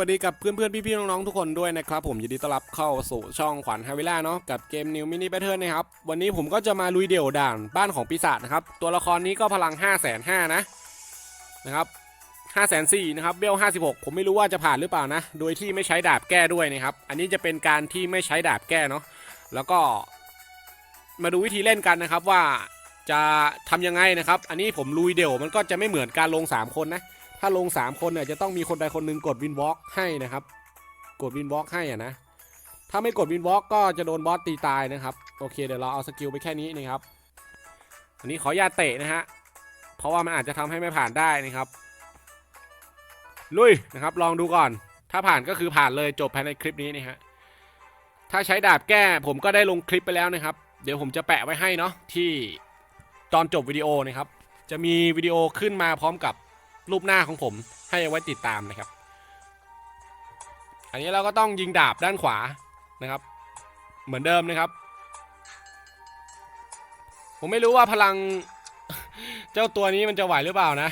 วัสดีกับเพื่อนๆ พี่ๆ น้องๆ ทุกคนด้วยนะครับผมยินดีต้อนรับเข้าสู่ช่องขวัญฮาวิล่าเนาะกับเกมนิวมินิแบทเทิลนะครับ วันนี้ผมก็จะมาลุยเดี่ยวด่านบ้านของปีศาจนะครับ ตัวละครนี้ก็พลัง 5 5 0 0 0 0นะนะครับ5 4 0 0 0นะครับเบล56 ผมไม่รู้ว่าจะผ่านหรือเปล่านะ โดยที่ไม่ใช้ดาบแก้ด้วยนะครับ อันนี้จะเป็นการที่ไม่ใช้ดาบแก้เนาะแล้วก็มาดูวิธีเล่นกันนะครับว่าจะทำยังไงนะครับ อันนี้ผมลุยเดี่ยวมันก็จะไม่เหมือนการลง 3 คนนะ ถ้าลง 3 คนเนี่ยจะต้องมีคนใดคนหนึ่งกดวินวอล์กให้นะครับ กดวินวอล์กให้อะนะ ถ้าไม่กดวินวอล์กก็จะโดนบอสตีตายนะครับ โอเคเดี๋ยวเราเอาสกิลไปแค่นี้นะครับ อันนี้ขออย่าเตะนะฮะ เพราะว่ามันอาจจะทำให้ไม่ผ่านได้นะครับ ลุยนะครับ ลองดูก่อน ถ้าผ่านก็คือผ่านเลยจบภายในคลิปนี้นะฮะ ถ้าใช้ดาบแก้ผมก็ได้ลงคลิปไปแล้วนะครับ เดี๋ยวผมจะแปะไว้ให้เนาะที่ตอนจบวิดีโอนะครับ จะมีวิดีโอขึ้นมาพร้อมกับ รูปหน้าของผมให้ไว้ติดตามนะครับ อันนี้เราก็ต้องยิงดาบด้านขวานะครับ เหมือนเดิมนะครับ ผมไม่รู้ว่าพลังเจ้าตัวนี้มันจะไหวหรือเปล่านะ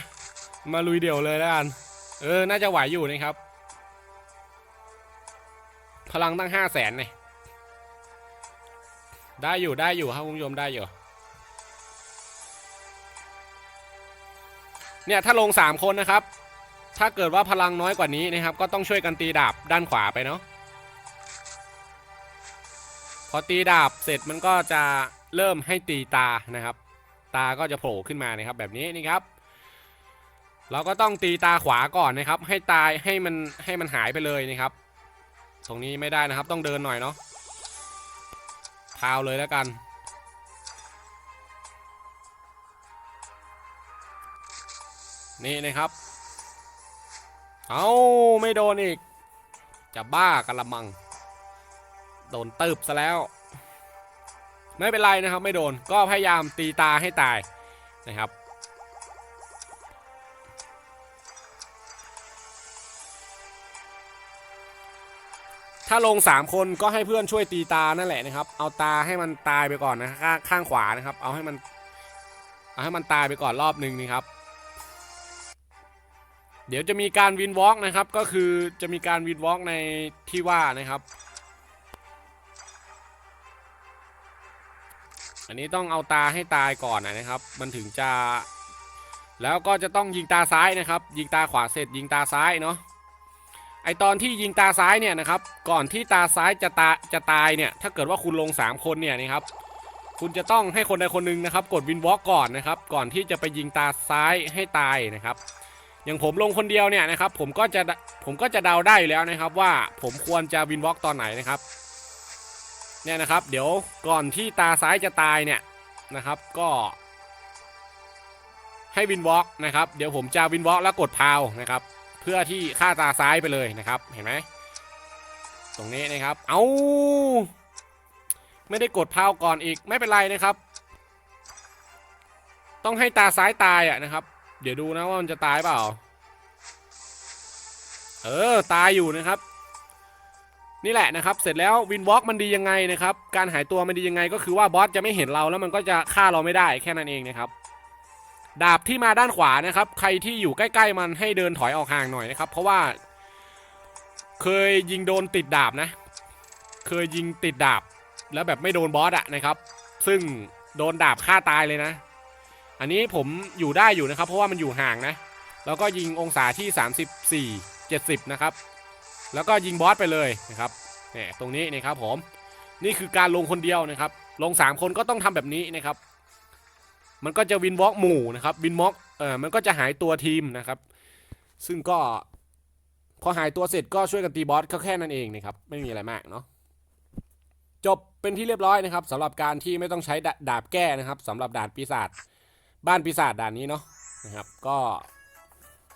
มาลุยเดี่ยวเลยแล้วกัน เออ น่าจะไหวอยู่นะครับ พลังตั้งห้าแสนเนี่ยได้อยู่ได้อยู่ครับคุณผู้ชมได้อยู่ เนี่ยถ้าลง 3 คนนะครับ ถ้าเกิดว่าพลังน้อยกว่านี้นะครับ ก็ต้องช่วยกันตีดาบด้านขวาไปเนาะพอตีดาบเสร็จมันก็จะเริ่มให้ตีตานะครับ ตาก็จะโผล่ขึ้นมานะครับ แบบนี้นี่ครับ เราก็ต้องตีตาขวาก่อนนะครับ ให้ตายให้มันให้มันหายไปเลยนะครับ ตรงนี้ไม่ได้นะครับ ต้องเดินหน่อยเนาะพาวเลยแล้วกัน นี่นะครับ เอาไม่โดนอีก จะบ้ากันละมัง โดนตืบซะแล้ว ไม่เป็นไรนะครับไม่โดนก็พยายามตีตาให้ตายนะครับถ้าลง 3 คนก็ให้เพื่อนช่วยตีตานั่นแหละนะครับ เอาตาให้มันตายไปก่อนนะข้างข้างขวานะครับ เอาให้มัน เอาให้มันตายไปก่อนรอบหนึ่งนี่ครับ เดี๋ยวจะมีการวินวอล์กนะครับ ก็คือจะมีการวินวอล์กในที่ว่านะครับ อันนี้ต้องเอาตาให้ตายก่อนนะครับ มันถึงจะ แล้วก็จะต้องยิงตาซ้ายนะครับ ยิงตาขวาเสร็จยิงตาซ้ายเนาะไอตอนที่ยิงตาซ้ายเนี่ยนะครับ ก่อนที่ตาซ้ายจะตาจะตายเนี่ยถ้าเกิดว่าคุณลง 3 คนเนี่ยนะครับคุณจะต้องให้คนใดคนหนึ่งนะครับ กดวินวอล์กก่อนนะครับ ก่อนที่จะไปยิงตาซ้ายให้ตายนะครับ อย่างผมลงคนเดียวเนี่ยนะครับผมก็จะผมก็จะเดาได้อยู่แล้วนะครับว่าผมควรจะวินวอล์กตอนไหนนะครับเนี่ยนะครับ เดี๋ยวก่อนที่ตาซ้ายจะตายเนี่ยนะครับก็ให้วินวอล์กนะครับเดี๋ยวผมจะวินวอล์กแล้วกดพาวนะครับ เพื่อที่ฆ่าตาซ้ายไปเลยนะครับเห็นไหมตรงนี้นะครับ เอาไม่ได้กดพาวก่อนอีกไม่เป็นไรนะครับ ต้องให้ตาซ้ายตายอะนะครับ เดี๋ยวดูนะว่ามันจะตายเปล่า เออ ตายอยู่นะครับ นี่แหละนะครับ เสร็จแล้ววินวอล์กมันดียังไงนะครับ การหายตัวมันดียังไงก็คือว่าบอสจะไม่เห็นเราแล้วมันก็จะฆ่าเราไม่ได้แค่นั้นเองนะครับดาบที่มาด้านขวานะครับ ใครที่อยู่ใกล้ ๆ มันให้เดินถอยออกห่างหน่อยนะครับ เพราะว่า เคยยิงโดนติดดาบนะ เคยยิงติดดาบ แล้วแบบไม่โดนบอสอะนะครับ ซึ่งโดนดาบฆ่าตายเลยนะ อันนี้ผมอยู่ได้อยู่นะครับ เพราะว่ามันอยู่ห่างนะ แล้วก็ยิงองศาที่ 34 70 นะครับ แล้วก็ยิงบอสไปเลยนะครับเนี่ยตรงนี้นะครับผมนี่คือการลงคนเดียวนะครับ ลง 3 คนก็ต้องทำแบบนี้นะครับ มันก็จะวินวอล์กหมู่นะครับวินวอล์กเออมันก็จะหายตัวทีมนะครับ ซึ่งก็พอหายตัวเสร็จก็ช่วยกันตีบอสก็แค่นั้นเองนะครับ ไม่มีอะไรมากเนาะจบเป็นที่เรียบร้อยนะครับสำหรับการที่ไม่ต้องใช้ดาดาบแก้นะครับสำหรับด่านปีศาจ บ้านปีศาจด่านนี้เนาะนะครับ ก็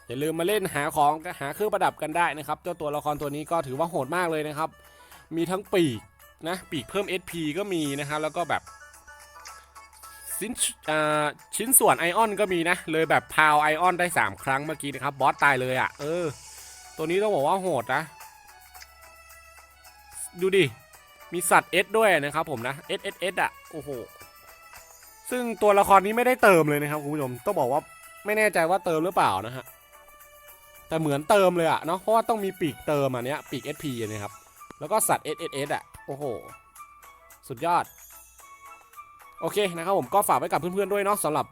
อย่าลืมมาเล่นหาของหาเครื่องประดับกันได้นะครับ เจ้าตัวละครตัวนี้ก็ถือว่าโหดมากเลยนะครับ มีทั้งปีกนะปีกเพิ่ม SP ก็มีนะครับแล้วก็แบบชิ้นชิ้นส่วนไอออนก็มีนะ เลยแบบพาวไอออนได้ 3 ครั้งเมื่อกี้นะครับบอสตายเลยอะ่ะ เออ ตัวนี้ต้องบอกว่าโหดนะ ดูดิ มีสัตว์ S ด้วยนะครับผมนะ S S S อะ โอ้โห ซึ่งตัวละครนี้ไม่ได้เติมเลยนะครับคุณผู้ชมต้องบอกว่าไม่แน่ใจว่าเติมหรือเปล่านะฮะแต่เหมือนเติมเลยอะเนาะเพราะว่าต้องมีปีกเติมอันเนี้ยปีก SP นเนี้ยครับ แล้วก็สัตว์ SSS อะโอ้โห สุดยอด โอเคนะครับผมก็ฝากไว้กับเพื่อนๆด้วยเนาะสำหรับ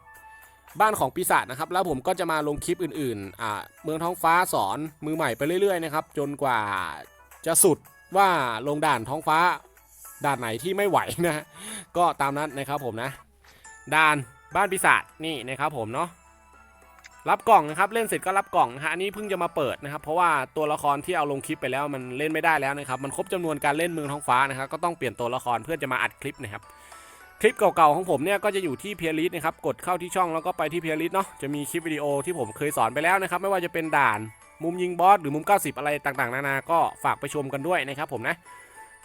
บ้านของปีศาจนะครับ แล้วผมก็จะมาลงคลิปอื่นๆอ่าเมืองท้องฟ้าสอนมือใหม่ไปเรื่อยๆนะครับ จนกว่าจะสุดว่าลงด่านท้องฟ้า ด่านไหนที่ไม่ไหวนะก็ตามนั้นนะครับผมนะ ด่านบ้านปีศาจนี่นะครับผมเนาะรับกล่องนะครับเล่นเสร็จก็รับกล่องนะฮะอันนี้เพิ่งจะมาเปิดนะครับเพราะว่าตัวละครที่เอาลงคลิปไปแล้วมันเล่นไม่ได้แล้วนะครับมันครบจำนวนการเล่นเมืองท้องฟ้านะครับก็ต้องเปลี่ยนตัวละครเพื่อจะมาอัดคลิปนะครับคลิปเก่าๆของผมเนี่ยก็จะอยู่ที่เพียริสนะครับกดเข้าที่ช่องแล้วก็ไปที่เพียริสเนาะจะมีคลิปวิดีโอที่ผมเคยสอนไปแล้วนะครับไม่ว่าจะเป็นด่านมุมยิงบอสหรือมุม 90 อะไรต่างๆ นานาก็ฝากไปชมกันด้วยนะครับผมนะ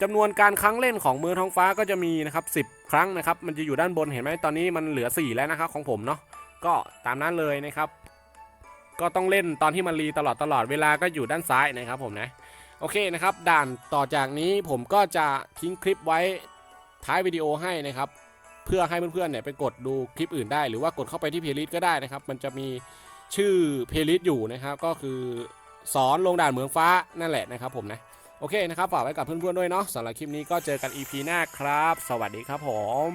จำนวนการครั้งเล่นของมือท้องฟ้าก็จะมีนะครับ10 ครั้งนะครับ มันจะอยู่ด้านบนเห็นไหมตอนนี้มันเหลือ 4 แล้วนะครับของผมเนาะก็ตามนั้นเลยนะครับ ก็ต้องเล่นตอนที่มันรีตลอดตลอดเวลาก็อยู่ด้านซ้ายนะครับผมนะโอเคนะครับ ด่านต่อจากนี้ผมก็จะทิ้งคลิปไว้ท้ายวิดีโอให้นะครับ เพื่อให้เพื่อนๆเนี่ยไปกดดูคลิปอื่นได้ หรือว่ากดเข้าไปที่เพลย์ลิสต์ก็ได้นะครับ มันจะมีชื่อเพลย์ลิสต์อยู่นะครับ ก็คือสอนลงด่านเหมืองฟ้านั่นแหละนะครับผมนะ โอเคนะครับฝากไว้กับเพื่อนๆด้วยเนาะสำหรับคลิปนี้ก็เจอกัน EP หน้าครับ สวัสดีครับผม